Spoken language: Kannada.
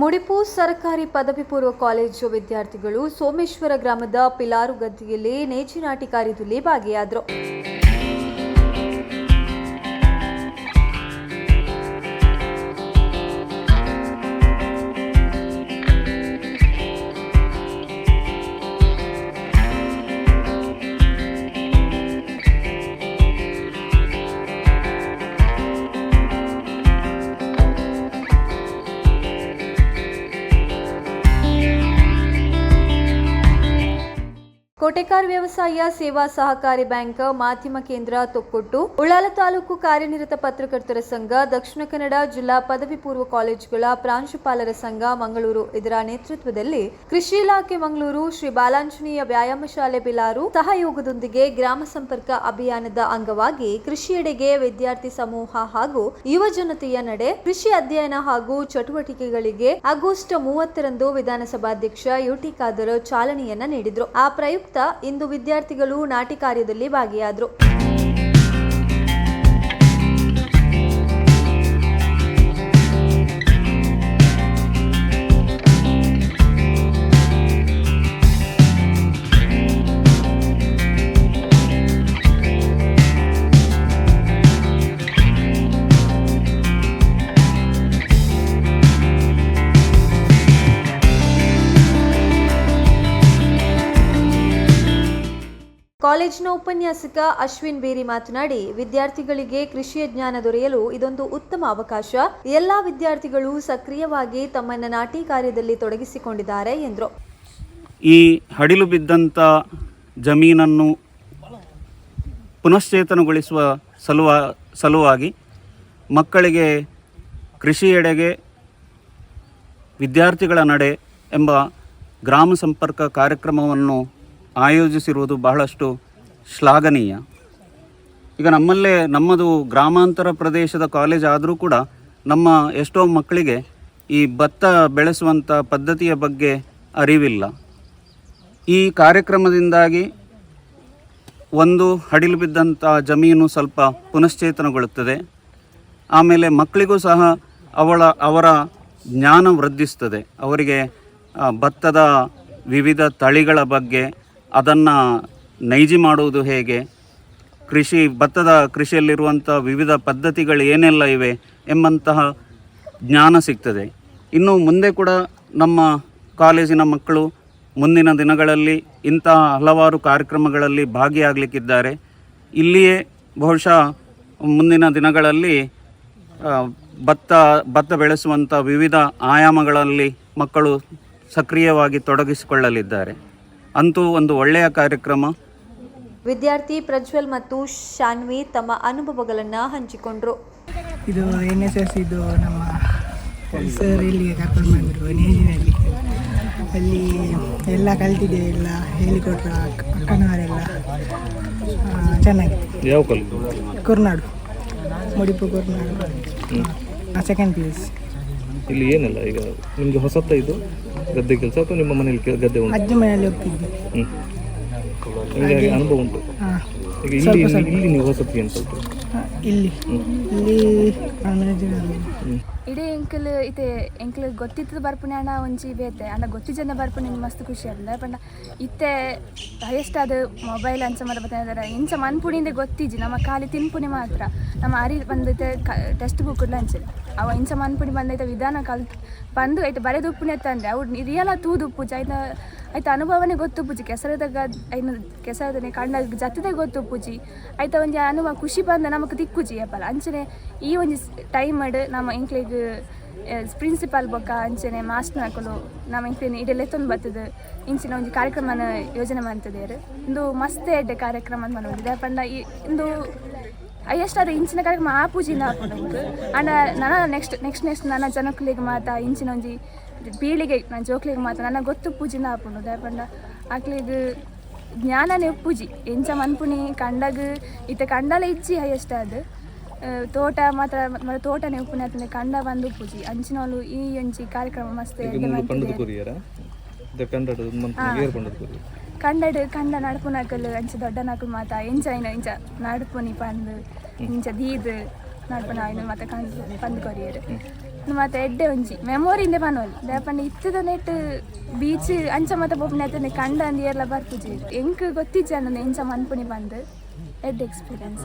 ಮುಡಿಪು ಸರ್ಕಾರಿ ಪದವಿ ಪೂರ್ವ ಕಾಲೇಜು ವಿದ್ಯಾರ್ಥಿಗಳು ಸೋಮೇಶ್ವರ ಗ್ರಾಮದ ಪಿಲಾರು ಗದ್ದೆಯಲ್ಲಿ ನೇಚಿನಾಟಿ ಕಾರ್ಯದಲ್ಲಿ ಭಾಗಿಯಾದರು. ಕೋಟೆಕಾರ್ ವ್ಯವಸಾಯ ಸೇವಾ ಸಹಕಾರಿ ಬ್ಯಾಂಕ್, ಮಾಧ್ಯಮ ಕೇಂದ್ರ ತೊಕ್ಕೊಟ್ಟು, ಉಳ್ಳಾಲ ತಾಲೂಕು ಕಾರ್ಯನಿರತ ಪತ್ರಕರ್ತರ ಸಂಘ, ದಕ್ಷಿಣ ಕನ್ನಡ ಜಿಲ್ಲಾ ಪದವಿ ಪೂರ್ವ ಕಾಲೇಜುಗಳ ಪ್ರಾಂಶುಪಾಲರ ಸಂಘ, ಮಂಗಳೂರು. ಇದರ ನೇತೃತ್ವದಲ್ಲಿ ಕೃಷಿ ಇಲಾಖೆ ಮಂಗಳೂರು, ಶ್ರೀ ಬಾಲಾಂಜನೇಯ ವ್ಯಾಯಾಮ ಶಾಲೆ ಬಿಲಾರು ಸಹಯೋಗದೊಂದಿಗೆ ಗ್ರಾಮ ಸಂಪರ್ಕ ಅಭಿಯಾನದ ಅಂಗವಾಗಿ ಕೃಷಿಯೆಡೆಗೆ ವಿದ್ಯಾರ್ಥಿ ಸಮೂಹ ಹಾಗೂ ಯುವ ಜನತೆಯ ನಡೆ, ಕೃಷಿ ಅಧ್ಯಯನ ಹಾಗೂ ಚಟುವಟಿಕೆಗಳಿಗೆ ಆಗಸ್ಟ್ ಮೂವತ್ತರಂದು ವಿಧಾನಸಭಾಧ್ಯಕ್ಷ ಯುಟಿ ಖಾದರ್ ಚಾಲನೆಯನ್ನ ನೀಡಿದ್ರು. ಆ ಪ್ರಯುಕ್ತ ಇಂದು ವಿದ್ಯಾರ್ಥಿಗಳು ನಾಟಿ ಕಾರ್ಯದಲ್ಲಿ ಭಾಗಿಯಾದರು. ಕಾಲೇಜಿನ ಉಪನ್ಯಾಸಕ ಅಶ್ವಿನ್ ಬೇರಿ ಮಾತನಾಡಿ, ವಿದ್ಯಾರ್ಥಿಗಳಿಗೆ ಕೃಷಿಯ ಜ್ಞಾನ ದೊರೆಯಲು ಇದೊಂದು ಉತ್ತಮ ಅವಕಾಶ. ಎಲ್ಲಾ ವಿದ್ಯಾರ್ಥಿಗಳು ಸಕ್ರಿಯವಾಗಿ ತಮ್ಮನ್ನ ನಾಟಿ ಕಾರ್ಯದಲ್ಲಿ ತೊಡಗಿಸಿಕೊಂಡಿದ್ದಾರೆ ಎಂದರು. ಈ ಹಡಿಲು ಬಿದ್ದಂಥ ಜಮೀನನ್ನು ಪುನಶ್ಚೇತನಗೊಳಿಸುವ ಸಲುವ, ಸಲುವಾಗಿ ಮಕ್ಕಳಿಗೆ ಕೃಷಿಯೆಡೆಗೆ ವಿದ್ಯಾರ್ಥಿಗಳ ನಡೆ ಎಂಬ ಗ್ರಾಮ ಸಂಪರ್ಕ ಕಾರ್ಯಕ್ರಮವನ್ನು ಆಯೋಜಿಸಿರುವುದು ಬಹಳಷ್ಟು ಶ್ಲಾಘನೀಯ. ಈಗ ನಮ್ಮಲ್ಲೇ ನಮ್ಮದು ಗ್ರಾಮಾಂತರ ಪ್ರದೇಶದ ಕಾಲೇಜ್ ಆದರೂ ಕೂಡ ನಮ್ಮ ಎಷ್ಟೋ ಮಕ್ಕಳಿಗೆ ಈ ಭತ್ತ ಬೆಳೆಸುವಂಥ ಪದ್ಧತಿಯ ಬಗ್ಗೆ ಅರಿವಿಲ್ಲ. ಈ ಕಾರ್ಯಕ್ರಮದಿಂದಾಗಿ ಒಂದು ಹಡಿಲು ಬಿದ್ದಂಥ ಜಮೀನು ಸ್ವಲ್ಪ ಪುನಶ್ಚೇತನಗೊಳ್ಳುತ್ತದೆ. ಆಮೇಲೆ ಮಕ್ಕಳಿಗೂ ಸಹ ಅವಳ, ಅವರ ಜ್ಞಾನ ವೃದ್ಧಿಸ್ತದೆ ಅವರಿಗೆ ಭತ್ತದ ವಿವಿಧ ತಳಿಗಳ ಬಗ್ಗೆ ಅದನ್ನು ನೈಜಿ ಮಾಡುವುದು ಹೇಗೆ? ಕೃಷಿ, ಭತ್ತದ ಕೃಷಿಯಲ್ಲಿರುವಂಥ ವಿವಿಧ ಪದ್ಧತಿಗಳು ಏನೆಲ್ಲ ಇವೆ ಎಂಬಂತಹ ಜ್ಞಾನ ಸಿಗ್ತದೆ. ಇನ್ನು ಮುಂದೆ ಕೂಡ ನಮ್ಮ ಕಾಲೇಜಿನ ಮಕ್ಕಳು ಮುಂದಿನ ದಿನಗಳಲ್ಲಿ ಇಂತಹ ಹಲವಾರು ಕಾರ್ಯಕ್ರಮಗಳಲ್ಲಿ ಭಾಗಿಯಾಗಲಿಕ್ಕಿದ್ದಾರೆ. ಇಲ್ಲಿಯೇ ಬಹುಶಃ ಮುಂದಿನ ದಿನಗಳಲ್ಲಿ ಭತ್ತ ಭತ್ತ ಬೆಳೆಸುವಂಥ ವಿವಿಧ ಆಯಾಮಗಳಲ್ಲಿ ಮಕ್ಕಳು ಸಕ್ರಿಯವಾಗಿ ತೊಡಗಿಸಿಕೊಳ್ಳಲಿದ್ದಾರೆ. ಅಂತೂ ಒಂದು ಒಳ್ಳೆಯ ಕಾರ್ಯಕ್ರಮ. ವಿದ್ಯಾರ್ಥಿ ಪ್ರಜ್ವಲ್ ಮತ್ತು ಶಾನ್ವಿ ತಮ್ಮ ಅನುಭವಗಳನ್ನು ಹಂಚಿಕೊಂಡ್ರು. ಇದು ಎನ್ ಎಸ್ ಎಸ್ ಇದು ನಮ್ಮ ಸರ್ ಇಲ್ಲಿಗೆ ಕರ್ಕೊಂಡು ಬಂದರು ನೇಜಿನಲ್ಲಿ ಅಲ್ಲಿ. ಎಲ್ಲ ಕಲ್ತಿದೆ ಎಲ್ಲ ಹೇಳಿಕೊಟ್ರು ಅಕ್ಕ ಅಕ್ಕನವರೆಲ್ಲ. ಆ, ಚೆನ್ನಾಗಿದೆ ಯಾವ college Kurnadu. Mudipu Kurnadu. Second place ಇಲ್ಲಿ ಏನಿಲ್ಲ ಈಗ ನಿಮಗೆ ಹೊಸತ್ತ ಇದು ಗದ್ದೆ ಕೆಲಸ ಅಥವಾ ನಿಮ್ಮ ಮನೇಲಿ ಕೆ- ಗದ್ದೆ ಉಂಟು? ಅಜ್ಜಿ ಮನೆಯಲ್ಲಿ ಹೋಗ್ತಿದ್ದೆ ಹ್ಞೂ ನಿಮಗೆ ಅನುಭವ ಉಂಟು. ಈಗ ಇಲ್ಲಿ ಇಲ್ಲಿ ನೀವು ಹೊಸತಿ ಅಂತ ಉಂಟು? ಇಲ್ಲಿ. ಇಲ್ಲಿ ಮ್ಯಾನೇಜರಲ್ಲಿ ಇಡೀ ಎಂಕಲ್ ಇತ್ತೆ ಎಂಕಲ್ ಗೊತ್ತಿತ್ತು ಬರ್ಪುನೆ ಅಣ್ಣ ಒಂಜಿ ಬೇತೆ. ಅಣ್ಣ ಗೊತ್ತಿಜನ ಬರ್ಪುನೆ ಮಸ್ತ್ ಖುಷಿ ಆದ್ಲ ಪಂಡ ಇತ್ತೆ ಹೈಯೆಸ್ಟ್ ಆದ ಮೊಬೈಲ್ ಅಂಚ ಮರ ಬತ್ತಾರ ಇಂಚ ಮನ್ಪುಣಿಂದ ಗೊತ್ತಿಜ್ಜಿ. ನಮ್ಮ ಖಾಲಿ ತಿನ್ಪುಣಿ ಮಾತ್ರ. ನಮ್ಮ ಅರಿ ಬಂದೈತೆ ಟೆಸ್ಟ್ ಬುಕ್ ಲಂಚ್. ಅವ ಇಂಚ ಮನ್ಪುಣಿ ಬಂದೈತೆ, ವಿಧಾನ ಕಲ್ ಬಂದು ಐತೆ ಬರೆದು ಉಪ್ಪುಣಿ ತಂದೆ ಅವ್ರು ರಿಯಲ ತೂದು ಉಪ್ಪುಜಿ ಆಯ್ತ ಆಯ್ತು ಅನುಭವನೇ ಗೊತ್ತು ಪೂಜಿ ಕೆಸರದಾಗ ಐನ ಕೆಸರದನೆ ಜತ್ತದೆ ಗೊತ್ತು ಪೂಜಿ ಆಯ್ತ ಒಂಜಿ ಅನುಭವ ಖುಷಿ ಬಂದ ನಮಕ್ ದಿಕ್ಕುಜಿ ಅಪ್ಪಲ್ಲ ಅಂಚನೆ ಈ ಒಂಜಿ ಟೈಮ್ ನಮ್ಮ ಎಂಕ್ಲಿಗ್ ಪ್ರಿನ್ಸಿಪಾಲ್ ಬೊಕ್ಕ ಅಂಚನೆ ಮಾಸ್ಟರ್ ಹಾಕಲು ನಮ್ಮ ಎಂಕ್ಲಿನ ಇದೆಲ್ಲ ಎತ್ತೊಂದು ಬರ್ತದೆ ಇಂಚಿನ ಒಂದು ಕಾರ್ಯಕ್ರಮನ ಯೋಜನೆ ಮಾಡ್ತಿದ್ದಾರೆ ಇಂದು ಮಸ್ತ್ ಎಡ್ಡೆ ಕಾರ್ಯಕ್ರಮ ಅಂತ ಮಾಡೋದಿದೆ ಪಂಡ ಈ, ಇಂದು ಎಷ್ಟಾದ ಇಂಚಿನ ಕಾರ್ಯಕ್ರಮ ಆ ಪೂಜಿನ ಹಾಕೊಂಡು ಅಂಡ ನನ್ನ ನೆಕ್ಸ್ಟ್ ನೆಕ್ಸ್ಟ್ ನೆಕ್ಸ್ಟ್ ನನ್ನ ಜನಕ್ಕಲಿಗೆ ಮಾತ ಇಂಚಿನ ಒಂಜಿ ಪೀಳಿಗೆ ನನ್ನ ಜೋಕ್ಲಿಗೆ ಮಾತ ನನ್ನ ಗೊತ್ತು ಪೂಜಿನ ಹಾಕೊಂಡು ದಯಪಂಡ ಆಕ್ಲಿಗೆ ಜ್ಞಾನನೇ ಪೂಜಿ. ಎಂಚ ಮನ್ಪುನಿ ಕಂಡಾಗ ಇತ್ತ ಕಂಡಲ ಇಜ್ಜಿ ಹೈಯೆಸ್ಟ್ ಅದು. ತೋಟ ಮಾತ್ರ ಮತ್ತೆ ತೋಟನೇ ಉಪ್ಪುನೆ ಆತನೆ ಕಂಡ ಬಂದು ಪೂಜಿ. ಅಂಚಿನವಳು ಈ ಒಂಜಿ ಕಾರ್ಯಕ್ರಮ ಮಸ್ತ್ ಎಡ್ಡೆ ಇದು ಕಂಡಡ್ ಕಂಡ ನಡ್ಪುನಾಕಲ್ ಅಂಚ ದೊಡ್ಡ ನಾಕಲ್ ಮಾತ ಎಂಚ ಐನ ಇಂಚ ನಡ್ಪುನಿ ಪಂದ್, ಇಂಚ ದೀದ್ ನಡ್ಪುನ ಐನ ಮಾತ ಕಂಡು, ಪಂದ್ ಕೊರಿಯರ್. ಮತ್ತೆ ಎಡ್ಡೆ ಒಂಜಿ ಮೆಮೊರಿಯಿಂದ ಪನೋಲಿ ದಾಪಂಡ ಇತ್ತದ ನೆಟ್ ಬೀಚ್, ಅಂಚ ಮತ್ತೆ ಬೊಪ್ಪನೆ ಅತನೆ ಕಂಡ ಅಂದಿ ಎಲ್ಲ ಬರ್ಪುಜಿ. ಎಂಕ್ ಗೊತ್ತಿಜ್ಜ ನನ್ನ ಎಂಚ ಮನ್ಪುನಿ ಬಂದು ಎಡ್ ಎಕ್ಸ್ಪೀರಿಯನ್ಸ್